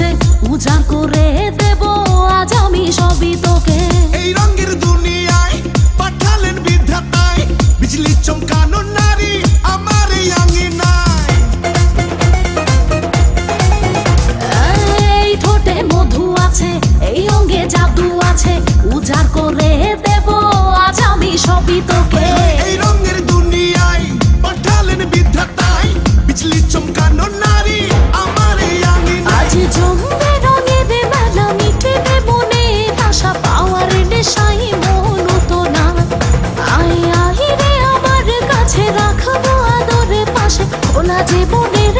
আছে উজাড় করে দেব আজ আমি সবই তোকে। এই রঙের দুনিয়ায় পাঠালেন বিধাতায় বিজলি চমকানো নারী আমার এই ঠোঁটে মধু আছে এই অঙ্গে জাদু আছে উজাড় করে দেব আজ আমি সবই তোকে। না জীবনের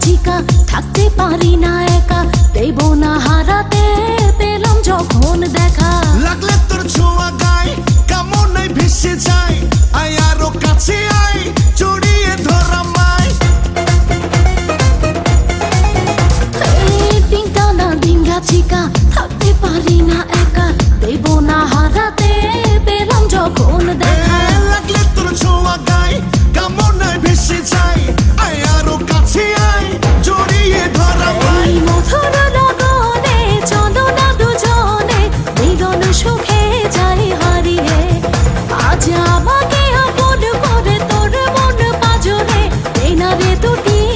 চিকা থাকতে পারি না একা দেব না হারাতে